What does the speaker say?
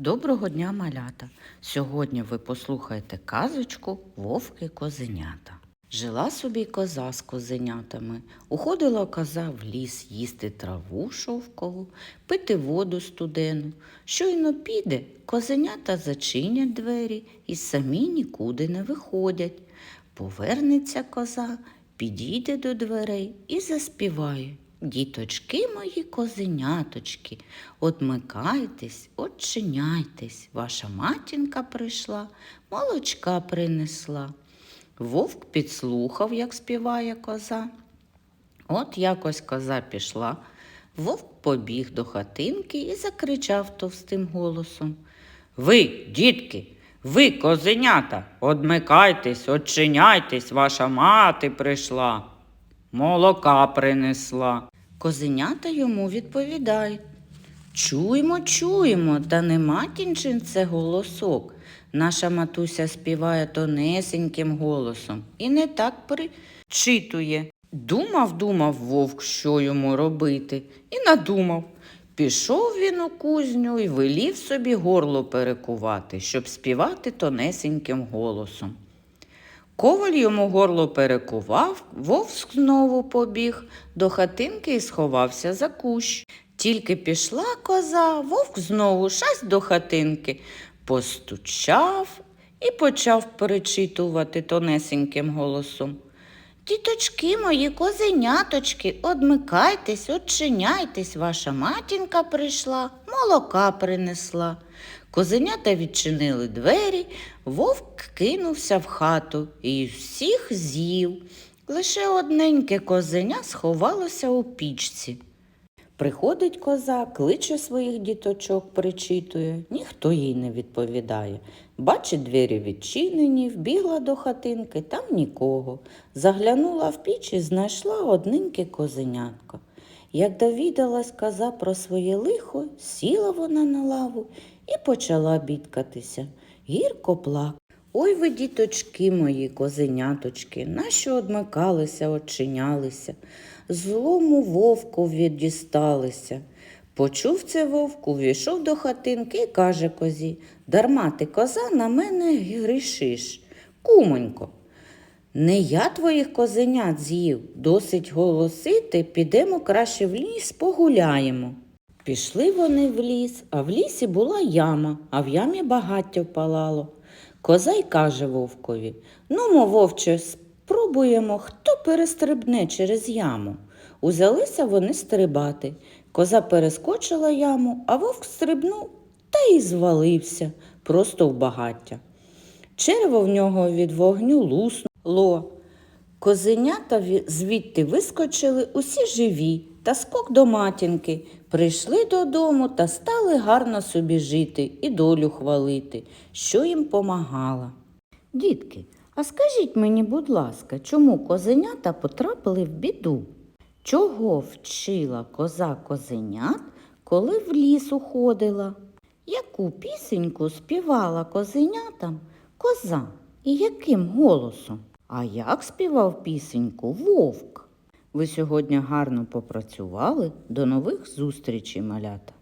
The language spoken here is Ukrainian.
Доброго дня, малята! Сьогодні ви послухаєте казочку Вовки козенята. Жила собі коза з козенятами. Уходила коза в ліс їсти траву шовкову, пити воду студену. Щойно піде, козенята зачинять двері і самі нікуди не виходять. Повернеться коза, підійде до дверей і заспіває. Діточки мої козеняточки, Отмикайтесь, отчиняйтесь, ваша матінка прийшла, молочка принесла. Вовк підслухав, як співає коза. От якось коза пішла. Вовк побіг до хатинки і закричав товстим голосом. Ви, дітки, ви, козенята, одмикайтесь, отчиняйтесь, ваша мати прийшла. Молока принесла. Козенята йому відповідають. Чуємо, чуємо, та не матінчин це голосок. Наша матуся співає тонесеньким голосом і не так причитує. Думав, думав вовк, що йому робити, і надумав. Пішов він у кузню і велів собі горло перекувати, щоб співати тонесеньким голосом. Коваль йому горло перекував, вовк знову побіг до хатинки і сховався за кущ. Тільки пішла коза, вовк знову шась до хатинки, постучав і почав перечитувати тонесеньким голосом. Діточки мої, козеняточки, одмикайтесь, одчиняйтесь, ваша матінка прийшла, молока принесла. Козенята відчинили двері, вовк кинувся в хату і всіх з'їв. Лише одненьке козеня сховалося у пічці. Приходить коза, кличе своїх діточок, причитує, ніхто їй не відповідає. Бачить, двері відчинені, вбігла до хатинки, там нікого. Заглянула в піч і знайшла одненьке козенятко. Як довідалась коза про своє лихо, сіла вона на лаву і почала бідкатися. Гірко плак. Ой ви, діточки мої, козеняточки, нащо одмикалися, очинялися, злому вовку віддісталися. Почув це вовк, увійшов до хатинки і каже козі, дарма ти коза на мене грішиш. Кумонько, не я твоїх козенят з'їв, досить голосити, підемо краще в ліс, погуляємо. Пішли вони в ліс, а в лісі була яма, а в ямі багаття впалало. Коза й каже вовкові Ну, вовче, спробуємо, хто перестрибне через яму. Узялися вони стрибати. Коза перескочила яму, а вовк стрибнув та й звалився просто в багаття. Черево в нього від вогню луснуло. Козенята звідти вискочили усі живі та скок до матінки. Прийшли додому та стали гарно собі жити і долю хвалити, що їм помагала. Дітки, а скажіть мені, будь ласка, чому козенята потрапили в біду? Чого вчила коза козенят, коли в ліс уходила? Яку пісеньку співала козенятам коза і яким голосом? А як співав пісеньку вовк? Ви сьогодні гарно попрацювали. До нових зустрічей, малята!